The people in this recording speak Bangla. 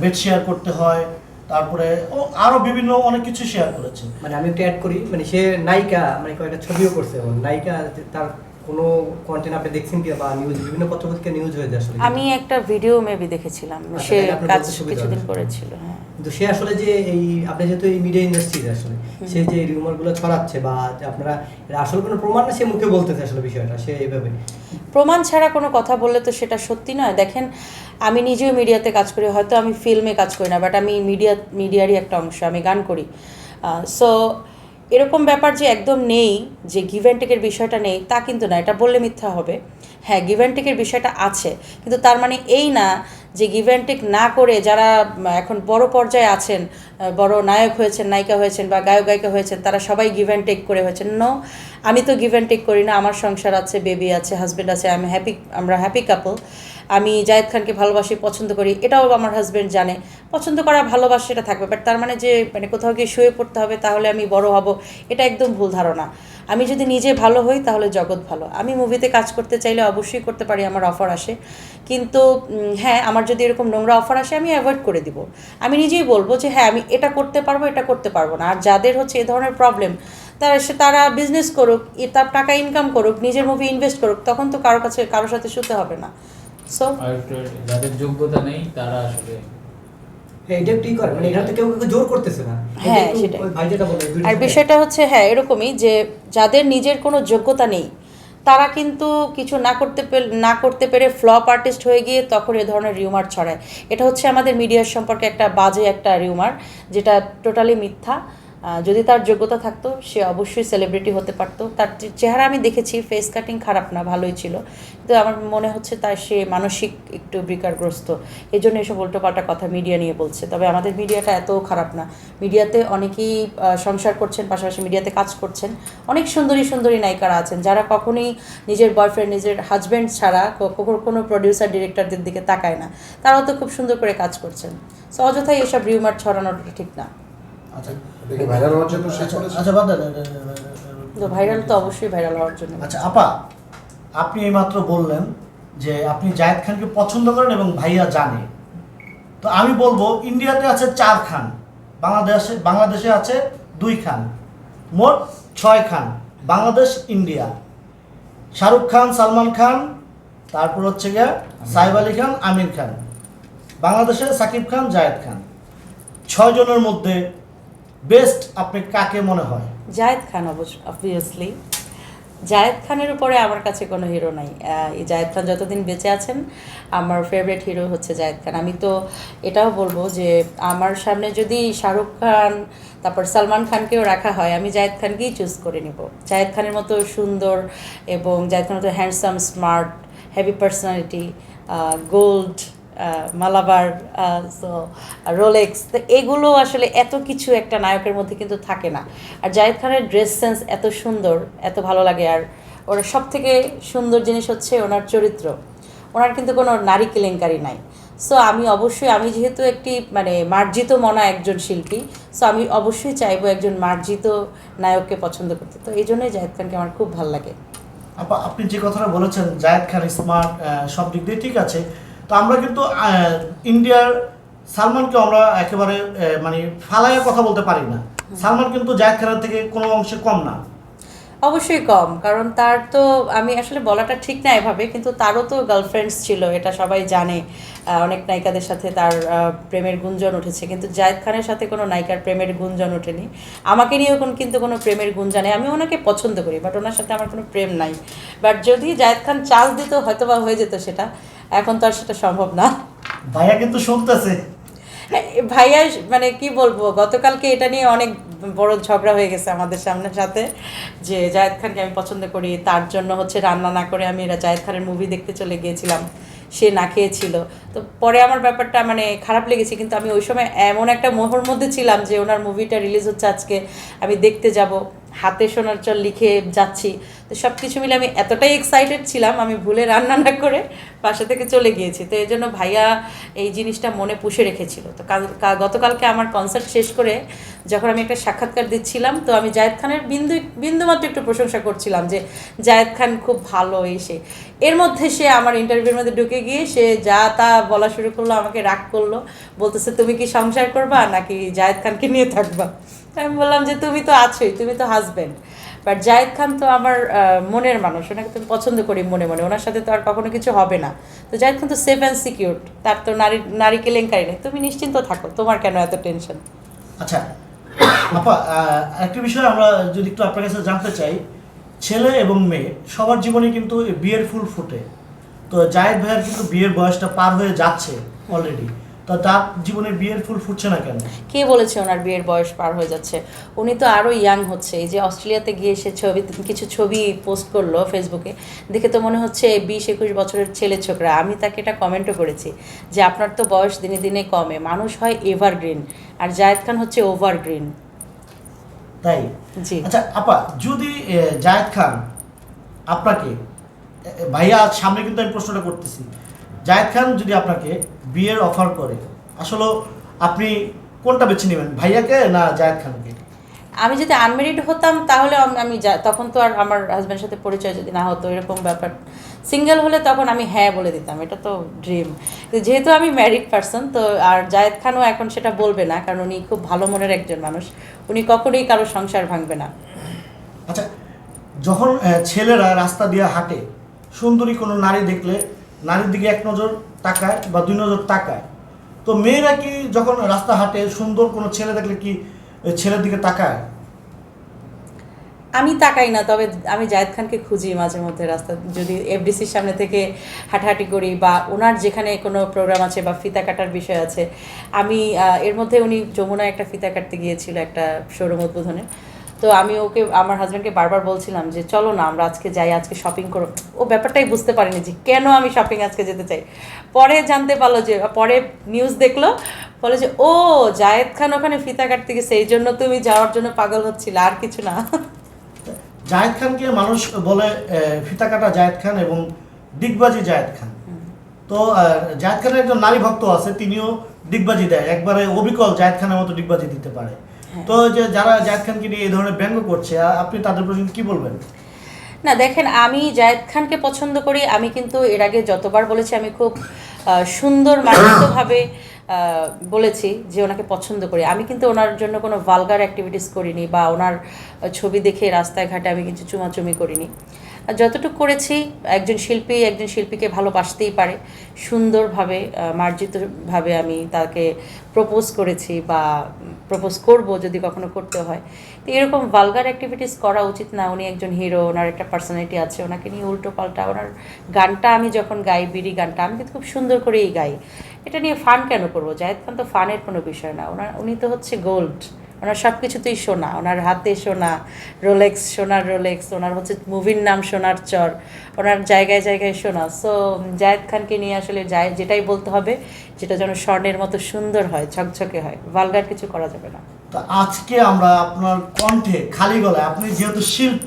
বেড শেয়ার করতে হয়, তারপরে আরও বিভিন্ন অনেক কিছু শেয়ার করেছে। মানে আমি একটু অ্যাড করি মানে সে নায়িকা মানে কয়েকটা ছবিও করছে নায়িকা, তার কোনো কন্টেন্ট আপনি দেখছেন কি বা নিউজ বিভিন্ন পত্রপত্রিকা নিউজ হয়ে যায় আসলে। আমি একটা ভিডিও মেবি দেখেছিলাম আচ্ছা, সে কাজ কিছুদিন করেছিল হ্যাঁ। কিন্তু সে আসলে যে এই আপনি যেহেতু এই মিডিয়া ইন্ডাস্ট্রিতে আসলে সে যে রিউমারগুলো ছড়াচ্ছে বা আপনারা আসল কোনো প্রমাণ না সে মুখে বলতেছে আসলে বিষয়টা সে এইভাবে প্রমাণ ছাড়া কোনো কথা বললে তো সেটা সত্যি নয়। দেখেন আমি নিজেও মিডিয়াতে কাজ করি হয়তো আমি ফিল্মে কাজ করি না বাট আমি মিডিয়া মিডিয়ারই একটা অংশ আমি গান করি। সো এরকম ব্যাপার যে একদম নেই, যে গিভ অ্যান্ড টেকের বিষয়টা নেই, তা কিন্তু না, এটা বললে মিথ্যা হবে। হ্যাঁ গিভ অ্যান্ড টেকের বিষয়টা আছে, কিন্তু তার মানে এই না যে গিভ অ্যান্ড টেক না করে যারা এখন বড় পর্যায়ে আছেন বড় নায়ক হয়েছেন, নায়িকা হয়েছেন বা গায়ক, গায়িকা হয়েছেন, তারা সবাই গিভ অ্যান্ড টেক করে হয়েছেন। নো আমি তো গিভ অ্যান্ড টেক করি না, আমার সংসার আছে বেবি আছে হাজব্যান্ড আছে, আমি হ্যাপি আমরা হ্যাপি কাপল আমি জায়েদ খানকে ভালোবাসি, পছন্দ করি, এটাও আমার হাজব্যান্ড জানে। পছন্দ করা, ভালোবাসা এটা থাকবে। বাট তার মানে যে মানে কোথাও গিয়ে শুয়ে পড়তে হবে, তাহলে আমি বড় হব, এটা একদম ভুল ধারণা। আমি যদি নিজে ভালো হই, তাহলে জগৎ ভালো। আমি মুভিতে কাজ করতে চাইলে অবশ্যই করতে পারি, আমার অফার আসে। কিন্তু হ্যাঁ আমার যদি এরকম নোংরা অফার আসে আমি অ্যাভয়েড করে দিব। আমি নিজেই বলব যে হ্যাঁ আমি এটা করতে পারব এটা করতে পারব না। আর যাদের হচ্ছে এ ধরনের প্রবলেম তারা সে তারা বিজনেস করুক তার টাকা ইনকাম করুক নিজের মুভি ইনভেস্ট করুক তখন তো কারোর কাছে কারোর সাথে শুতে হবে না। সো যাদের যোগ্যতা নেই তারা আসলে হ্যাঁ, মানে হ্যাঁ, আর বিষয়টা হচ্ছে হ্যাঁ এরকমই যে যাদের নিজের কোনো যোগ্যতা নেই তারা কিন্তু কিছু না করতে না করতে পেরে ফ্লপ আর্টিস্ট হয়ে গিয়ে তখন এ ধরনের রিউমার ছড়ায়। এটা হচ্ছে আমাদের মিডিয়ার সম্পর্কে একটা বাজে একটা রিউমার যেটা টোটালি মিথ্যা। যদি তার যোগ্যতা থাকতো, সে অবশ্যই সেলিব্রিটি হতে পারতো। তার চেহারা আমি দেখেছি ফেস কাটিং খারাপ না, ভালোই ছিল। কিন্তু আমার মনে হচ্ছে তার সে মানসিক একটু বিকারগ্রস্ত। এই জন্য এসব উল্টোপাল্টা কথা মিডিয়া নিয়ে বলছে। তবে আমাদের মিডিয়াটা এত খারাপ না। মিডিয়াতে অনেকেই সংসার করছেন, পাশাপাশি মিডিয়াতে কাজ করছেন। অনেক সুন্দরী সুন্দরী নায়িকারা আছেন। যারা কখনোই নিজের বয়ফ্রেন্ড নিজের হাজব্যান্ড ছাড়া কখনো কোনো প্রডিউসার ডিরেক্টরদের দিকে তাকায় না। তারাও তো খুব সুন্দর করে কাজ করছেন। সো অযথাই এসব রিউমার ছড়ানোটা ঠিক না। আচ্ছা দেখে ভাইরাল হওয়ার জন্য শেষ আচ্ছা, করেছে আচ্ছা বাদ তো ভাইরাল তো অবশ্যই ভাইরাল হওয়ার জন্য। আচ্ছা আপা আপনি এইমাত্র বললেন যে আপনি জায়েদ খানকে পছন্দ করেন এবং ভাইয়া জানে। তো আমি বলব ইন্ডিয়াতে আছে চার খান বাংলাদেশে বাংলাদেশে আছে দুই খান মোট ছয় খান বাংলাদেশ ইন্ডিয়া। শাহরুখ খান সালমান খান তারপর হচ্ছে গিয়া সাইব আলী খান আমির খান। বাংলাদেশে সাকিব খান জায়েদ খান। ছয় জনের মধ্যে বেস্ট আপনি কাকে মনে হয়? জায়েদ খান অবশ্য অবভিয়াসলি জায়েদ খানের উপরে আমার কাছে কোনো হিরো নাই। এই জায়েদ খান যতদিন বেঁচে আছেন, আমার ফেভারিট হিরো হচ্ছে জায়েদ খান। আমি তো এটাও বলব যে, আমার সামনে যদি শাহরুখ খান, তারপর সালমান খানকেও রাখা হয়, আমি জায়েদ খানকেই চুজ করে নিব। জায়েদ খানের মতো সুন্দর এবং জায়েদ খানের মতো handsome smart heavy personality gold Malabar so Rolex তো এগুলো আসলে এত কিছু একটা নায়কের মধ্যে কিন্তু থাকে না। আর জায়েদ খানের ড্রেস সেন্স এত সুন্দর, এত ভালো লাগে। আর ওর সব থেকে সুন্দর জিনিস হচ্ছে ওনার চরিত্র। ওনার কিন্তু কোনো নারী কেলেঙ্কারি নাই। সো আমি অবশ্যই, আমি যেহেতু একটি মানে মার্জিত মনা একজন শিল্পী সো আমি অবশ্যই চাইব একজন মার্জিত নায়ককে পছন্দ করতে। তো এই জন্যই জাহেদ খানকে আমার খুব ভালো লাগে। আপনি যে কথাটা বলেছেন জায়েদ খান স্মার্ট সব দিক দিয়ে ঠিক আছে। তো আমরা কিন্তু ইন্ডিয়ার সালমানকে আমরা একেবারে মানে ফালাইয়া কথা বলতে পারি না। সালমান কিন্তু জায়েদ খানের থেকে কোনো অংশে কম না। অবশ্যই কম, কারণ তার তো, আমি আসলে বলাটা ঠিক না এভাবে, কিন্তু তারও তো গার্লফ্রেন্ডস ছিল, এটা সবাই জানে। অনেক নায়িকাদের সাথে তার প্রেমের গুঞ্জন উঠেছে, কিন্তু জায়েদ খানের সাথে কোনো নায়িকার প্রেমের গুঞ্জন ওঠেনি। আমাকে নিয়েও কোন, কিন্তু কোনো প্রেমের গুঞ্জন আমি ওনাকে পছন্দ করি বাট ওনার সাথে আমার কোনো প্রেম নাই। বাট যদি জায়েদ খান চান্স দিত হয়তো বা হয়ে যেত সেটা। এখন তো আর সেটা সম্ভব না। ভাইয়া কিন্তু শুনতেছে। হ্যাঁ, ভাইয়া মানে কি বলব গতকালকে এটা নিয়ে অনেক বড় ঝগড়া হয়ে গেছে আমাদের সামনের সাথে যে জায়েদ খানকে আমি পছন্দ করি তার জন্য হচ্ছে রান্না না করে আমি এরা জায়েদ খানের মুভি দেখতে চলে গিয়েছিলাম সে না খেয়েছিল। তো পরে আমার ব্যাপারটা মানে খারাপ লেগেছে কিন্তু আমি ওই সময় এমন একটা মোহর মধ্যে ছিলাম যে ওনার মুভিটা রিলিজ হচ্ছে আজকে আমি দেখতে যাব। হাতে সোনার চল লিখে যাচ্ছি। তো সব কিছু মিলে আমি এতটাই এক্সাইটেড ছিলাম, আমি ভুলে রান্না না করে বাসা থেকে চলে গিয়েছি। তো এই জন্য ভাইয়া এই জিনিসটা মনে পুষে রেখেছিল। তো কাল- গতকালকে আমার কনসার্ট শেষ করে যখন আমি একটা সাক্ষাৎকার দিচ্ছিলাম, তো আমি জায়েদ খানের বিন্দু, বিন্দুমাত্র একটু প্রশংসা করছিলাম যে জায়েদ খান খুব ভালো এসে এর মধ্যে সে আমার ইন্টারভিউর মধ্যে ঢুকে গিয়ে সে যা তা বলা শুরু করল, আমাকে রাগ করল, বলতেছে, তুমি কি সংসার করবা নাকি জায়েদ খানকে নিয়ে থাকবা? আমি বললাম যে তুমি তো আছোই, তুমি তো হাজব্যান্ড বাট জায়েদ খান তো আমার মনের মানুষ, ওনাকে তো পছন্দ করি মনে মনে, ওনার সাথে তো আর কখনো কিছু হবে না। তো জায়েদ খান তো সেফ অ্যান্ড সিকিউর তার তো নারী নারী কেলেঙ্কারি নেই। তুমি নিশ্চিন্ত থাকো, তোমার কেন এত টেনশন আচ্ছা আপা একটা বিষয় আমরা যদি একটু আপনার কাছে জানতে চাই, ছেলে এবং মেয়ে, সবার জীবনে কিন্তু বিয়ের ফুল ফুটে। তো জায়েদ ভাইয়ের কিন্তু বিয়ের বয়সটা পার হয়ে যাচ্ছে অলরেডি তো তার জীবনে বিয়ের ফুল ফুটছে না কেন? কে বলেছে ওনার বিয়ের বয়স পার হয়ে যাচ্ছে? উনি তো আরও ইয়াং হচ্ছে। এই যে অস্ট্রেলিয়াতে গিয়ে সে ছবি কিছু ছবি পোস্ট করল ফেসবুকে দেখে তো মনে হচ্ছে বিশ একুশ বছরের ছেলে ছোকরা। আমি তাকে এটা কমেন্টও করেছি যে আপনার তো বয়স দিনে দিনে কমে। মানুষ হয় এভারগ্রিন আর জায়েদ খান হচ্ছে ওভারগ্রিন তাই? জি। আচ্ছা আপা যদি জায়েদ খান আপনাকে ভাইয়া সামনে কিন্তু আমি প্রশ্নটা করতেছি। জায়েদ খান যদি আপনাকে বিয়ের অফার করে আসলে আপনি কোনটা বেছে নেবেন ভাইয়াকে না জায়েদ খানকে? আমি যদি আনমেরিড হতাম তাহলে আমি তখন তো আর আমার হাজব্যান্ডের সাথে পরিচয় যদি না হতো এরকম ব্যাপার। সিঙ্গেল হলে তখন আমি হ্যাঁ বলে দিতাম এটা তো ড্রিম যেহেতু আমি ম্যারিড পারসন তো আর জায়েদ খানও এখন সেটা বলবে না কারণ উনি খুব ভালো মনের একজন মানুষ। উনি কখনোই কারও সংসার ভাঙবে না। আচ্ছা যখন ছেলেরা রাস্তা দিয়ে হাঁটে সুন্দরী কোনো নারী দেখলে নারীর দিকে এক নজর তাকায় বা দুই নজর তাকায়। তো মেয়েরা কি যখন রাস্তা হাঁটে সুন্দর কোনো ছেলে দেখলে কি ছেলের দিকে তাকায়? আমি তাকাই না, তবে আমি জায়েদ খানকে খুঁজি মাঝে মধ্যে রাস্তা, যদি এফডিসির সামনে থেকে হাঁটাহাঁটি করি বা ওনার যেখানে কোনো প্রোগ্রাম আছে বা ফিতা কাটার বিষয় আছে, আমি এর মধ্যে উনি যমুনায় একটা ফিতা কাটতে গিয়েছিল একটা শোরুম উদ্বোধনে। তো আমি ওকে আমার হাজব্যান্ডকে বারবার বলছিলাম যে চলো না আমরা আজকে যাই আজকে শপিং করো। ও ব্যাপারটাই বুঝতে পারিনি যে কেন আমি শপিং আজকে যেতে চাই? পরে জানতে পারল যে পরে নিউজ দেখল বলে যে ও জায়েদ খান ওখানে ফিতা কাটতে গেছে এই জন্য তুমি যাওয়ার জন্য পাগল হচ্ছিল আর কিছু না। জায়েদ খানকে মানুষ বলে ফিতা কাটা জায়েদ খান এবং ডিগবাজি জায়েদ খান। তো জায়েদ খানের একজন নারী ভক্ত আছে তিনিও ডিগবাজি দেয়। একবারে অবিকল জায়েদ খানের মতো ডিগবাজি দিতে পারে। তো যে যারা জায়েদ খানকে নিয়ে এই ধরনের ব্যঙ্গ করছে আপনি তাদের প্রতি কি বলবেন? না দেখেন আমি জায়েদ খানকে পছন্দ করি। আমি কিন্তু এর আগে যতবার বলেছি আমি খুব সুন্দর মানবিকভাবে আহ, বলেছি যে ওনাকে পছন্দ করি। আমি কিন্তু ওনার জন্য কোনো ভালগার অ্যাক্টিভিটিস করিনি বা ওনার ছবি দেখে রাস্তায় ঘাটে আমি কিছু চুমাচুমি করিনি। আর যতটুকু করেছি, একজন শিল্পী একজন শিল্পীকে ভালোবাসতেই পারে। সুন্দরভাবে মার্জিতভাবে আমি তাকে প্রপোজ করেছি বা প্রপোজ করব যদি কখনো করতে হয়। তো এরকম ভালগার অ্যাক্টিভিটিস করা উচিত না। উনি একজন হিরো ওনার একটা পার্সোনালিটি আছে, ওনাকে নিয়ে উল্টো পাল্টা ওনার গানটা আমি যখন গাই, বিড়ি গানটা, আমি কিন্তু খুব সুন্দর করেই গাই। এটা নিয়ে ফান কেন করব? জাহেদ খান তো ফানের কোনো বিষয় না। ওনার, উনি তো হচ্ছে গোল্ড ওনার সব কিছুতেই সোনা, ওনার হাতে সোনা রোলেক্স সোনার রোলেক্স ওনার হচ্ছে মুভির নাম সোনার চর, ওনার জায়গায় জায়গায় সোনা। সো জায়েদ খানকে নিয়ে আসলে যায় যেটাই বলতে হবে, যেটা যেন স্বর্ণের মতো সুন্দর হয়, ঝকঝকে হয় ভালগার কিছু করা যাবে না। তো আজকে আমরা আপনার কণ্ঠে, খালি গলায়, আপনি যেহেতু শিল্পী